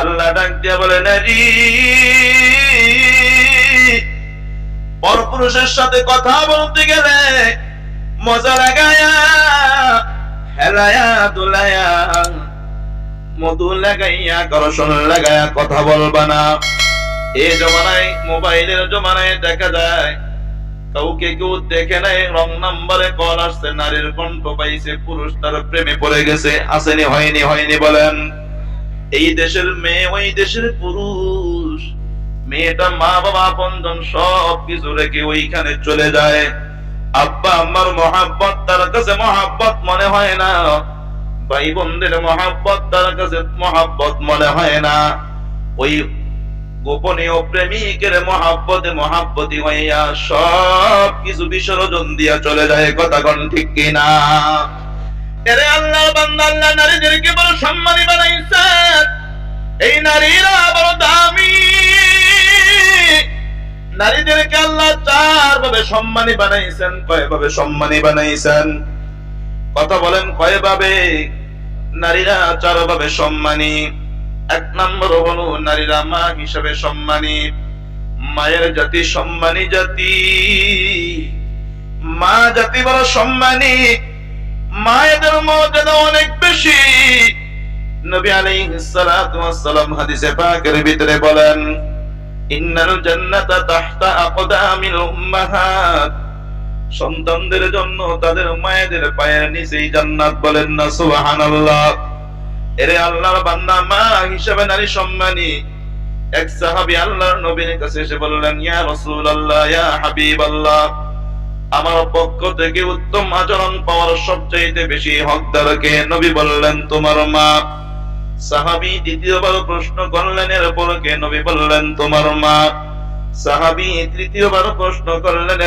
আল্লাহ ডাক দিয়া বলে নারী পরপুরুষের সাথে কথা বলতে গেলে মজা লাগায়া, হেলায়া দুলায়া মধু লাগাইয়া করশন লাগায়া কথা বলবা না। এই জমানায়, মোবাইলের জমানায় দেখা যায়, কাউকে কেউ দেখে নাই, রং নাম্বারে কল আসছে, নারীর কণ্ঠ পাইছে, পুরুষ তার প্রেমে পড়ে গেছে, আসেনি, হয়নি হয়নি বলেন। এই দেশের মেয়ে, ওই দেশের পুরুষ। মেয়েটা মা বাবা আপনজন সব কিছু রেখে ওইখানে চলে যায়। আব্বা আমার মহাব্বত তার কাছে মহাব্বত মনে হয় না। ভাই বোনদের মহাব্বত তার কাছে মহাব্বত মনে হয় না। ওই গোপনীয় প্রেমিকের মহাব্বতে মহাব্বতী হইয়া সব কিছু বিসর্জন দিয়া চলে যায়, কথা কোন ঠিক কিনা? আল্লাহ বান্দা, আল্লাহ নারীদেরকে বড় সম্মানী বানাইছেন এই নারীরা বড় দামি। নারীদেরকে আল্লাহ চার ভাবে সম্মানী বানাইছেন কয় ভাবে সম্মানী বানাইছেন। কথা বলেন কয় ভাবে নারীরা চার ভাবে সম্মানী। এক নম্বর হলো নারীরা মা হিসাবে সম্মানী। মায়ের জাতি সম্মানী জাতি। মা জাতি বড় সম্মানী। মায়েদের মর্যাদা অনেক বেশি। নবী আলাইহিস হাদিসে পাকের ভিতরে বলেন, ইন্নাল জান্নাতা তাহতা আকদামিল উম্মাহাত। সন্তানদের জন্য তাদের মায়েদের পায়ের নিচেই জান্নাত বলেন না, সুবহানাল্লাহ। এরে আল্লাহর বান্দা, মা হিসাবে নারী সম্মানী। এক সাহাবী আল্লাহর নবীর কাছে এসে বললেন, ইয়া রাসূলুল্লাহ, ইয়া হাবিবাল্লাহ, আমার পক্ষ থেকে উত্তম আচরণ পাওয়ার সবচাইতে বেশি হকদার কে? নবী বললেন, তোমার মা। সাহাবী দ্বিতীয়বার প্রশ্ন করলেন নবী বললেন, তোমার মা। সাহাবী তৃতীয়বার প্রশ্ন করলেন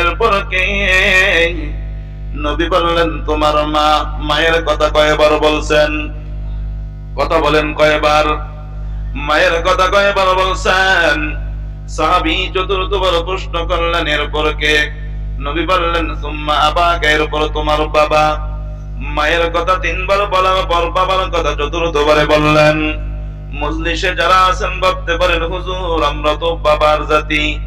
নবী বললেন, তোমার মা মায়ের কথা কয়বার বলছেন? কথা বলেন কয়বার? মায়ের কথা কয়বার বলছেন? সাহাবী চতুর্থবার প্রশ্ন করলেন, এরপর কে? নবী বললেন সুম্মা আবাকা এরপর তোমার বাবা। মায়ের কথা তিনবার বলার পর বাবার কথা চতুর্থ চতুর্থবারে বললেন। মজলিসে যারা আছেন, ভাবতে পারেন, হুজুর, আমরা তো বাবার জাতি।